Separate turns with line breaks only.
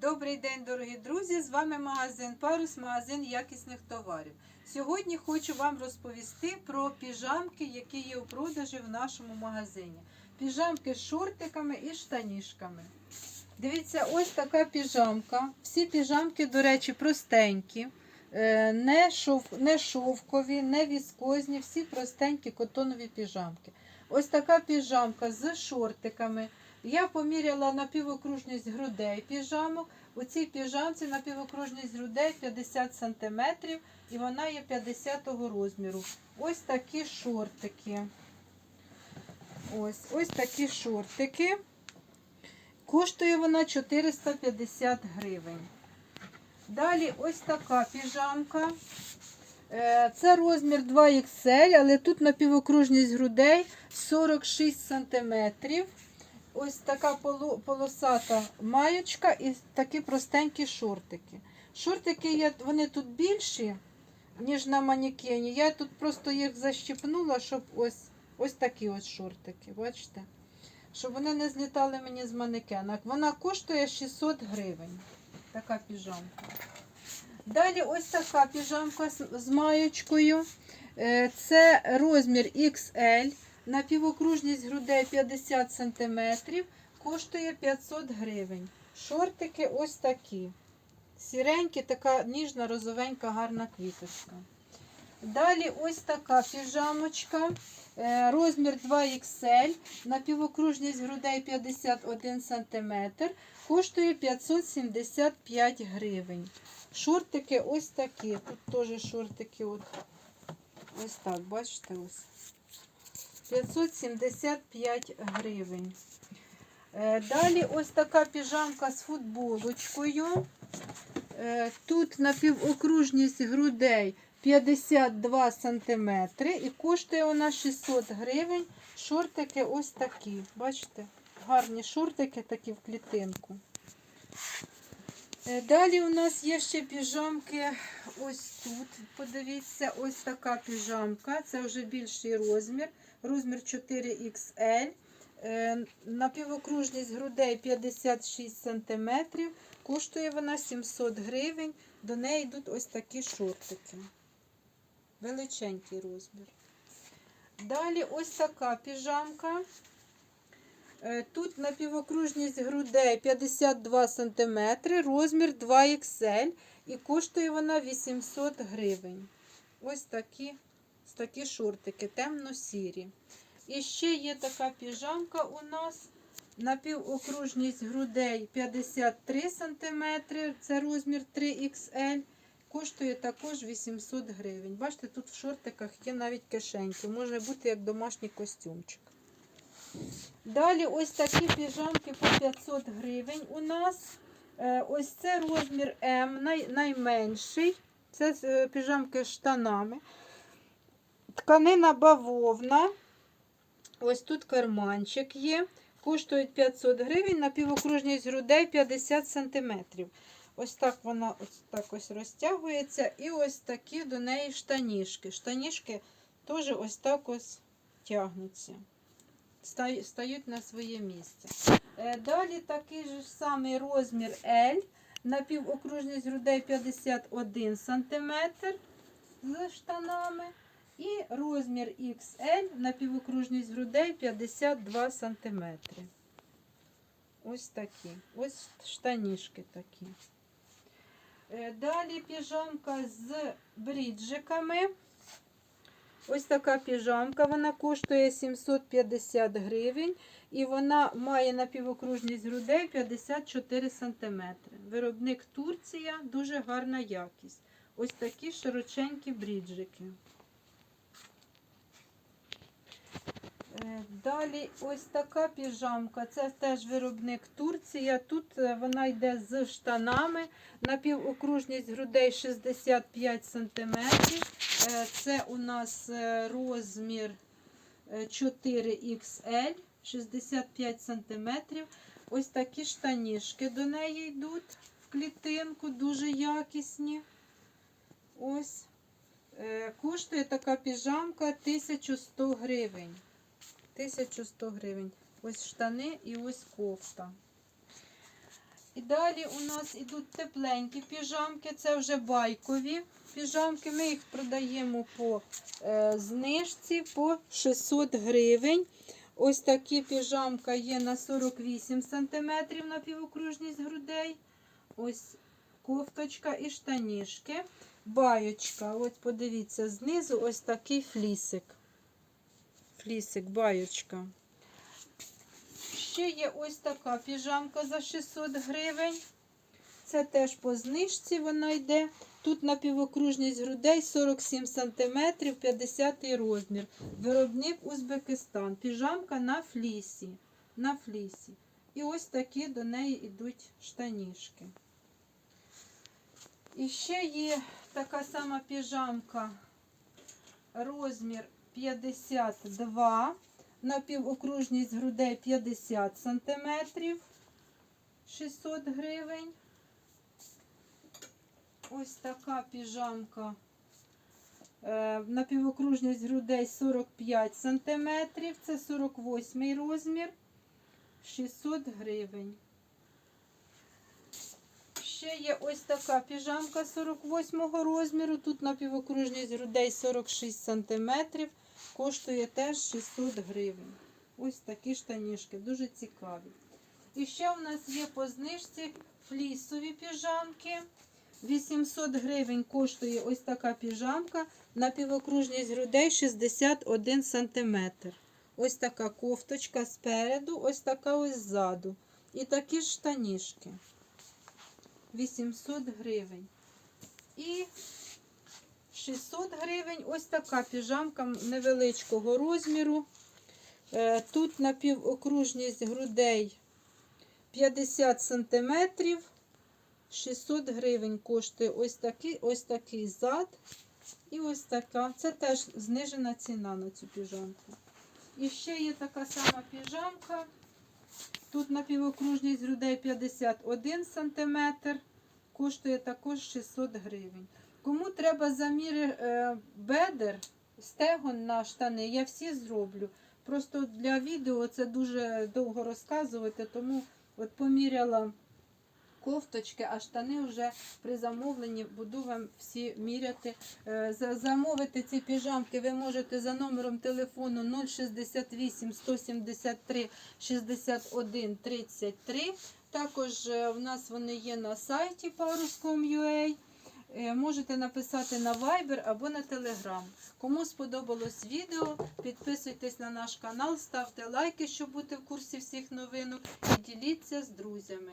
Добрий день, дорогі друзі! З вами магазин Парус, магазин якісних товарів. Сьогодні хочу вам розповісти про піжамки, які є у продажі в нашому магазині. Піжамки з шортиками і штанішками. Дивіться, ось така піжамка. Всі піжамки, до речі, простенькі, е, не, не шовкові, не віскозні, всі простенькі котонові піжамки. Ось така піжамка з шортиками. Я поміряла напівокружність грудей піжамок. У цій піжамці напівокружність грудей 50 см і вона є 50 розміру. Ось такі шортики. Ось, ось такі шортики. Коштує вона 450 гривень. Далі ось така піжамка. Е, Це розмір 2XL, але тут напівокружність грудей 46 см. Ось така полосата маєчка і такі простенькі шортики. Шортики є, вони тут більші, ніж на манекені. Я тут просто їх защіпнула, щоб ось, ось такі ось шортики, бачите? Щоб вони не злітали мені з манекенок. Вона коштує 600 гривень. Така піжамка. Далі ось така піжамка з, з маєчкою. Е, Це розмір XL. Напівокружність грудей 50 см. Коштує 500 гривень. Шортики ось такі. Сіренькі, така ніжна, розовенька, гарна квіточка. Далі ось така піжамочка. Е, Розмір 2XL. Напівокружність грудей 51 см. Коштує 575 гривень. Шортики ось такі. Тут теж шортики. От. Ось так, бачите, ось. 575 гривень. Е, Далі ось така піжамка з футболочкою. Е, Тут напівокружність грудей 52 см і коштує вона 600 гривень. Шортики ось такі. Бачите? Гарні шортики такі в клітинку. Е, Далі у нас є ще піжамки ось тут. Подивіться, ось така піжамка. Це вже більший розмір. Розмір 4XL. Е, Напівокружність грудей 56 см. Коштує вона 700 гривень. До неї йдуть ось такі шортики. Величенький розмір. Далі ось така піжамка. Е, Тут напівокружність грудей 52 см, розмір 2XL і коштує вона 800 гривень. Ось такі, такі шортики, темно-сірі. І ще є така піжамка у нас. Напівокружність грудей 53 см, це розмір 3XL. Коштує також 800 гривень. Бачите, тут в шортиках є навіть кишеньки. Може бути як домашній костюмчик. Далі ось такі піжамки по 500 гривень у нас. Е, Ось це розмір М, най, найменший. Це е, піжамки з штанами. Тканина бавовна. Ось тут карманчик є. Коштують 500 гривень, напівокружність грудей 50 см. Ось так вона ось так ось розтягується. І ось такі до неї штанішки. Штанішки теж ось так ось тягнуться. Стають на своє місце. Е, Далі такий же самий розмір L. Напівокружність грудей 51 см з штанами. І розмір XL, напівокружність грудей 52 см. Ось такі. Ось штанішки такі. Е, Далі піжамка з бріджиками. Ось така піжамка, вона коштує 750 гривень. І вона має напівокружність грудей 54 см. Виробник Турція, дуже гарна якість. Ось такі широченькі бріджики. Далі ось така піжамка. Це теж виробник Турція. Тут е, вона йде з штанами. Напівокружність грудей 65 см. Це у нас е, розмір е, 4XL, 65 см. Ось такі штанішки до неї йдуть в клітинку, дуже якісні. Ось. Е, Коштує така піжамка 1100 гривень. 1100 гривень. Ось штани і ось кофта. І далі у нас ідуть тепленькі піжамки, це вже байкові піжамки. Ми їх продаємо по е, знижці по 600 гривень. Ось такі піжамка є на 48 см на півокружність грудей. Ось кофточка і штанішки. Баєчка. Ось подивіться, знизу ось такий флісик. Флісик, баєчка. Ще є ось така піжамка за 600 гривень. Це теж по знижці вона йде. Тут на півокружність грудей 47 см, 50 розмір. Виробник Узбекистан. Піжамка на флісі. На флісі. І ось такі до неї йдуть штанішки. І ще є така сама піжамка. Розмір 52 на півокружність грудей 50 см, 600 гривень. Ось така піжамка е, на півокружність грудей 45 см, це 48 розмір, 600 гривень. Ще є ось така піжамка 48 розміру. Тут на півокружність грудей 46 см. Коштує теж 600 гривень. Ось такі штанішки, дуже цікаві. І ще у нас є по знижці флісові піжамки. 800 гривень коштує ось така піжамка на півокружність грудей 61 см. Ось така кофточка спереду, ось така ось ззаду. І такі ж штанішки. 800 гривень. І 600 гривень ось така піжамка невеличкого розміру. Е, Тут на півокружність грудей 50 см. 600 гривень коштує ось такий, ось такий зад. І ось така. Це теж знижена ціна на цю піжамку. І ще є така сама піжамка. Тут на півокружність грудей 51 см. Коштує також 600 гривень. Кому треба заміри е, бедер, стегон на штани, я всі зроблю. Просто для відео це дуже довго розказувати, тому от поміряла кофточки, а штани вже при замовленні буду вам всі міряти. Е, Замовити ці піжамки ви можете за номером телефону 068 173 61 33. Також е, в нас вони є на сайті parus.com.ua. Е, Можете написати на Viber або на Telegram. Кому сподобалось відео, підписуйтесь на наш канал, ставте лайки, щоб бути в курсі всіх новинок і діліться з друзями.